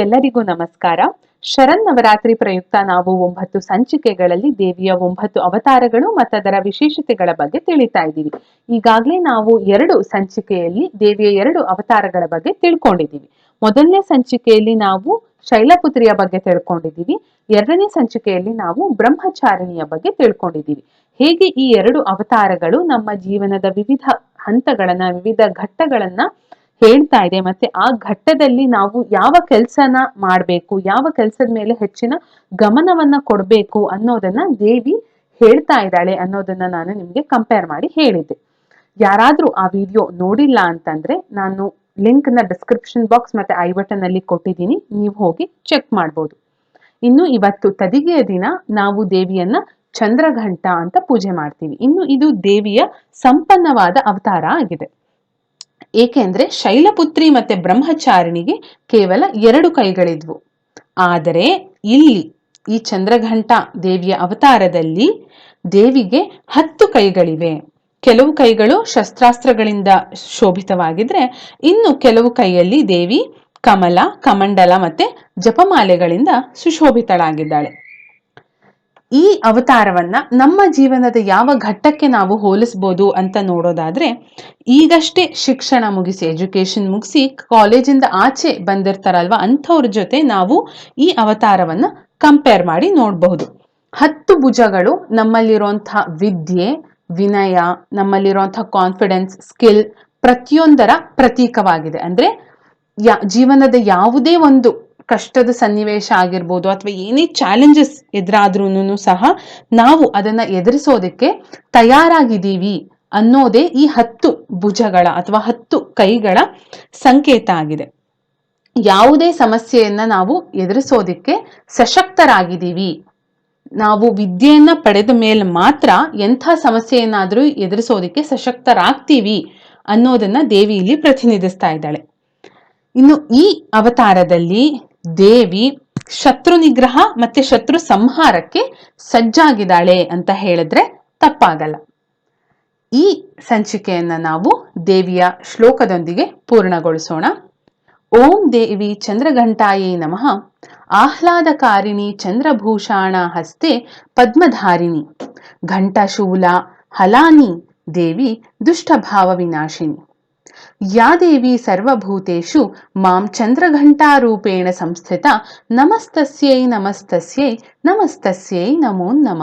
ಎಲ್ಲರಿಗೂ ನಮಸ್ಕಾರ. ಶರನ್ ನವರಾತ್ರಿ ಪ್ರಯುಕ್ತ ನಾವು ಒಂಬತ್ತು ಸಂಚಿಕೆಗಳಲ್ಲಿ ದೇವಿಯ ಒಂಬತ್ತು ಅವತಾರಗಳು ಮತ್ತು ಅದರ ವಿಶೇಷತೆಗಳ ಬಗ್ಗೆ ತಿಳಿತಾ ಇದ್ದೀವಿ. ಈಗಾಗಲೇ ನಾವು ಎರಡು ಸಂಚಿಕೆಯಲ್ಲಿ ದೇವಿಯ ಎರಡು ಅವತಾರಗಳ ಬಗ್ಗೆ ತಿಳ್ಕೊಂಡಿದ್ದೀವಿ. ಮೊದಲನೇ ಸಂಚಿಕೆಯಲ್ಲಿ ನಾವು ಶೈಲಪುತ್ರಿಯ ಬಗ್ಗೆ ತಿಳ್ಕೊಂಡಿದ್ದೀವಿ. ಎರಡನೇ ಸಂಚಿಕೆಯಲ್ಲಿ ನಾವು ಬ್ರಹ್ಮಚಾರಿಣಿಯ ಬಗ್ಗೆ ತಿಳ್ಕೊಂಡಿದ್ದೀವಿ. ಹೇಗೆ ಈ ಎರಡು ಅವತಾರಗಳು ನಮ್ಮ ಜೀವನದ ವಿವಿಧ ಹಂತಗಳನ್ನ, ವಿವಿಧ ಘಟ್ಟಗಳನ್ನ ಹೇಳ್ತಾ ಇದೆ. ಮತ್ತೆ ಆ ಘಟ್ಟದಲ್ಲಿ ನಾವು ಯಾವ ಕೆಲಸನ ಮಾಡಬೇಕು, ಯಾವ ಕೆಲಸದ ಮೇಲೆ ಹೆಚ್ಚಿನ ಗಮನವನ್ನ ಕೊಡಬೇಕು ಅನ್ನೋದನ್ನ ದೇವಿ ಹೇಳ್ತಾ ಇದ್ದಾಳೆ ಅನ್ನೋದನ್ನ ನಾನು ನಿಮ್ಗೆ ಕಂಪೇರ್ ಮಾಡಿ ಹೇಳಿದ್ದೆ. ಯಾರಾದ್ರೂ ಆ ವಿಡಿಯೋ ನೋಡಿಲ್ಲ ಅಂತಂದ್ರೆ ನಾನು ಲಿಂಕ್ನ ಡಿಸ್ಕ್ರಿಪ್ಷನ್ ಬಾಕ್ಸ್ ಮತ್ತೆ ಐ ಬಟನ್ ಅಲ್ಲಿ ಕೊಟ್ಟಿದ್ದೀನಿ. ನೀವು ಹೋಗಿ ಚೆಕ್ ಮಾಡ್ಬೋದು. ಇನ್ನು ಇವತ್ತು ತದಿಗೆಯ ದಿನ ನಾವು ದೇವಿಯನ್ನ ಚಂದ್ರಘಂಟ ಅಂತ ಪೂಜೆ ಮಾಡ್ತೀವಿ. ಇನ್ನು ಇದು ದೇವಿಯ ಸಂಪನ್ನವಾದ ಅವತಾರ ಆಗಿದೆ. ಏಕೆಂದ್ರೆ ಶೈಲಪುತ್ರಿ ಮತ್ತೆ ಬ್ರಹ್ಮಚಾರಿಣಿಗೆ ಕೇವಲ ಎರಡು ಕೈಗಳಿದ್ವು. ಆದರೆ ಇಲ್ಲಿ ಈ ಚಂದ್ರಘಂಟ ದೇವಿಯ ಅವತಾರದಲ್ಲಿ ದೇವಿಗೆ ಹತ್ತು ಕೈಗಳಿವೆ. ಕೆಲವು ಕೈಗಳು ಶಸ್ತ್ರಾಸ್ತ್ರಗಳಿಂದ ಶೋಭಿತವಾಗಿದ್ರೆ ಇನ್ನು ಕೆಲವು ಕೈಯಲ್ಲಿ ದೇವಿ, ಕಮಲ, ಕಮಂಡಲ ಮತ್ತೆ ಜಪಮಾಲೆಗಳಿಂದ ಸುಶೋಭಿತಳಾಗಿದ್ದಾಳೆ. ಈ ಅವತಾರವನ್ನ ನಮ್ಮ ಜೀವನದ ಯಾವ ಘಟ್ಟಕ್ಕೆ ನಾವು ಹೋಲಿಸ್ಬೋದು ಅಂತ ನೋಡೋದಾದ್ರೆ, ಈಗಷ್ಟೇ ಶಿಕ್ಷಣ ಮುಗಿಸಿ ಎಜುಕೇಶನ್ ಮುಗಿಸಿ, ಕಾಲೇಜಿಂದ ಆಚೆ ಬಂದಿರ್ತಾರಲ್ವ ಅಂಥವ್ರ ಜೊತೆ ನಾವು ಈ ಅವತಾರವನ್ನ ಕಂಪೇರ್ ಮಾಡಿ ನೋಡಬಹುದು. ಹತ್ತು ಭುಜಗಳು ನಮ್ಮಲ್ಲಿರುವಂತಹ ವಿದ್ಯೆ, ವಿನಯ, ನಮ್ಮಲ್ಲಿರುವಂತಹ ಕಾನ್ಫಿಡೆನ್ಸ್ ಸ್ಕಿಲ್ ಪ್ರತಿಯೊಂದರ ಪ್ರತೀಕವಾಗಿದೆ. ಅಂದ್ರೆ, ಯಾ, ಜೀವನದ ಯಾವುದೇ ಒಂದು ಕಷ್ಟದ ಸನ್ನಿವೇಶ ಆಗಿರ್ಬೋದು ಅಥವಾ ಏನೇ ಚಾಲೆಂಜಸ್ ಎದುರಾದ್ರೂ ಸಹ ನಾವು ಅದನ್ನ ಎದುರಿಸೋದಕ್ಕೆ ತಯಾರಾಗಿದ್ದೀವಿ ಅನ್ನೋದೇ ಈ ಹತ್ತು ಭುಜಗಳ ಅಥವಾ ಹತ್ತು ಕೈಗಳ ಸಂಕೇತ ಆಗಿದೆ. ಯಾವುದೇ ಸಮಸ್ಯೆಯನ್ನ ನಾವು ಎದುರಿಸೋದಕ್ಕೆ ಸಶಕ್ತರಾಗಿದ್ದೀವಿ. ನಾವು ವಿದ್ಯೆಯನ್ನ ಪಡೆದ ಮೇಲೆ ಮಾತ್ರ ಎಂಥ ಸಮಸ್ಯೆಯನ್ನಾದರೂ ಎದುರಿಸೋದಕ್ಕೆ ಸಶಕ್ತರಾಗ್ತೀವಿ ಅನ್ನೋದನ್ನ ದೇವಿ ಇಲ್ಲಿ ಪ್ರತಿನಿಧಿಸ್ತಾ ಇದ್ದಾಳೆ. ಇನ್ನು ಈ ಅವತಾರದಲ್ಲಿ ದೇವಿ ಶತ್ರು ನಿಗ್ರಹ ಮತ್ತೆ ಶತ್ರು ಸಂಹಾರಕ್ಕೆ ಸಜ್ಜಾಗಿದ್ದಾಳೆ ಅಂತ ಹೇಳಿದ್ರೆ ತಪ್ಪಾಗಲ್ಲ. ಈ ಸಂಚಿಕೆಯನ್ನ ನಾವು ದೇವಿಯ ಶ್ಲೋಕದೊಂದಿಗೆ ಪೂರ್ಣಗೊಳಿಸೋಣ. ಓಂ ದೇವಿ ಚಂದ್ರಘಂಟಾಯೇ ನಮಃ. ಆಹ್ಲಾದಕಾರಿಣಿ ಚಂದ್ರಭೂಷಾಣ ಹಸ್ತೆ ಪದ್ಮಧಾರಿಣಿ. ಘಂಟಶೂಲ ಹಲಾನಿ ದೇವಿ ದುಷ್ಟಭಾವ ವಿನಾಶಿನಿ యాదేవి సర్వభూతేషు మాం చంద్రఘంటారూపేణ సంస్థిత నమస్తస్యై నమస్తస్యై నమస్తస్యై నమో నమ.